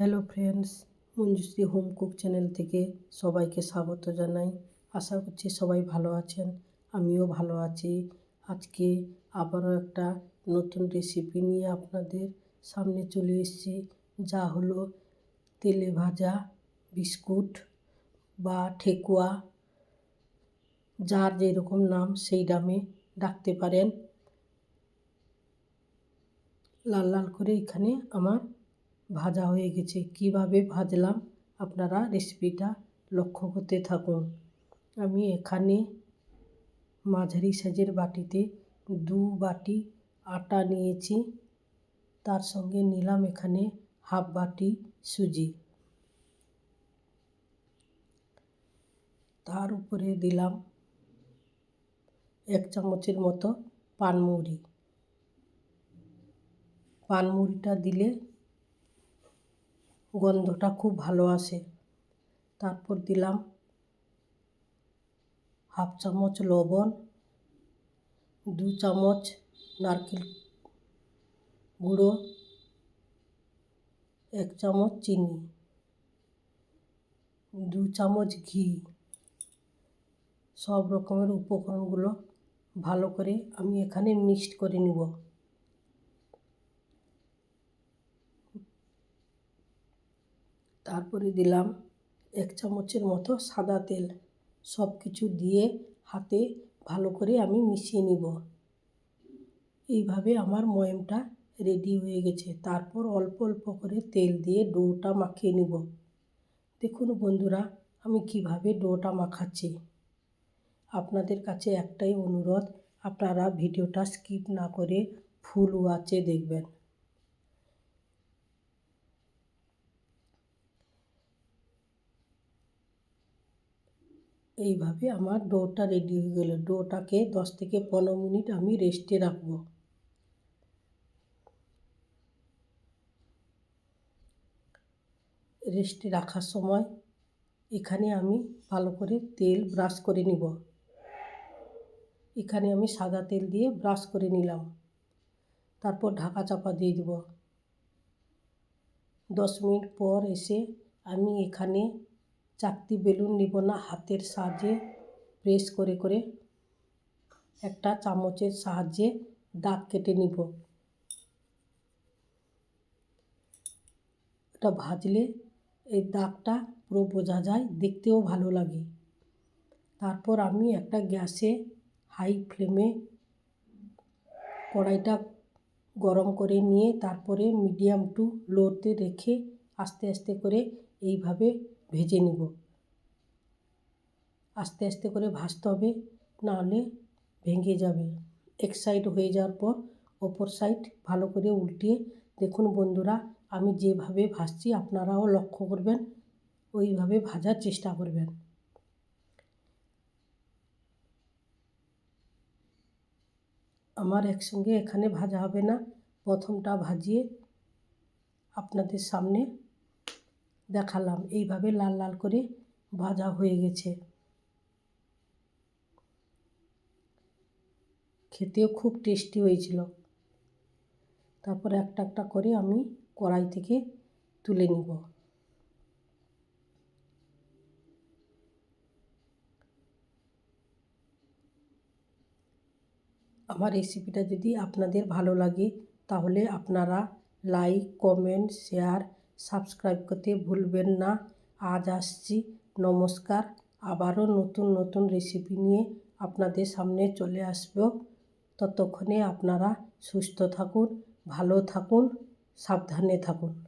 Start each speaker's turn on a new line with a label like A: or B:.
A: Hello friends Manjushree home cook channel থেকে সবাইকে স্বাগত জানাই। আশা করছি সবাই ভালো আছেন, আমিও ভালো আছি। আজকে আবারও একটা নতুন রেসিপি নিয়ে আপনাদের সামনে চলে এসেছি, যা হলো তেলে ভাজা বিস্কুট বা ঠেকুয়া। যার যেরকম নাম, সেই নামে ডাকতে পারেন। লাল লাল করে এখানে আমার ভাজা হয়ে গেছে। কীভাবে ভাজলাম? আপনারা রেসিপিটা লক্ষ্য করতে থাকুন। আমি এখানে মাঝারি সাইজের বাটিতে দু বাটি আটা নিয়েছি। তার সঙ্গে নিলাম এখানে হাফ বাটি সুজি। তার উপরে দিলাম এক চামচের মতো পানমুড়ি। পানমুড়িটা দিলে গন্ধটা খুব ভালো আসে। তারপর দিলাম হাফ চামচ লবণ, দু চামচ নারকেল গুঁড়ো, এক চামচ চিনি, দু চামচ ঘি। সব রকমের উপকরণগুলো ভালো করে আমি এখানে মিক্সড করে নিব। তারপরে দিলাম এক চামচের মতো সাদা তেল। সব কিছু দিয়ে হাতে ভালো করে আমি মিশিয়ে নিব। এইভাবে আমার ময়মটা রেডি হয়ে গেছে। তারপর অল্প অল্প করে তেল দিয়ে ডোটা মাখিয়ে নিব। দেখুন বন্ধুরা, আমি কীভাবে ডোটা মাখাচ্ছি। আপনাদের কাছে একটাই অনুরোধ, আপনারা ভিডিওটা স্কিপ না করে ফুল ওয়াচে দেখবেন। এইভাবে আমার ডোটা রেডি হয়ে গেল। ডোটাকে দশ থেকে পনেরো মিনিট আমি রেস্টে রাখব। রেস্টে রাখার সময় এখানে আমি ভালো করে তেল ব্রাশ করে নিব। এখানে আমি সাদা তেল দিয়ে ব্রাশ করে নিলাম। তারপর ঢাকা চাপা দিয়ে দেব। দশ মিনিট পর এসে আমি এখানে চাকতি বেলুন নিব না, হাতের সাহায্যে প্রেস করে করে একটা চামচের সাহায্যে দাগ কেটে নিব। এটা ভাজলে এই দাগটা পুরো বোঝা যায়, দেখতেও ভালো লাগে। তারপর আমি একটা গ্যাসে হাই ফ্লেমে কড়াইটা গরম করে নিয়ে, তারপরে মিডিয়াম টু লোতে রেখে আস্তে আস্তে করে এইভাবে ভেজে নেব। আস্তে আস্তে করে ভাজতে হবে, নাহলে ভেঙে যাবে। এক সাইড হয়ে যাওয়ার পর অপর সাইড ভালো করে উল্টিয়ে, দেখুন বন্ধুরা, আমি যেভাবে ভাজছি আপনারাও লক্ষ্য করবেন, ওইভাবে ভাজার চেষ্টা করবেন। আমার একসঙ্গে এখানে ভাজা হবে না। প্রথমটা ভাজিয়ে আপনাদের সামনে দেখালাম। এইভাবে লাল লাল করে ভাজা হয়ে গেছে। খেতেও খুব টেস্টি হয়েছিল। তারপর একটা একটা করে আমি কড়াই থেকে তুলে নিব। আমার রেসিপিটা যদি আপনাদের ভালো লাগে, তাহলে আপনারা লাইক কমেন্ট শেয়ার সাবস্ক্রাইব করতে ভুলবেন না। আজ আসছি। নমস্কার। আবারও নতুন নতুন রেসিপি নিয়ে আপনাদের সামনে চলে আসব। ততক্ষণে আপনারা সুস্থ থাকুন, ভালো থাকুন, সাবধানে থাকুন।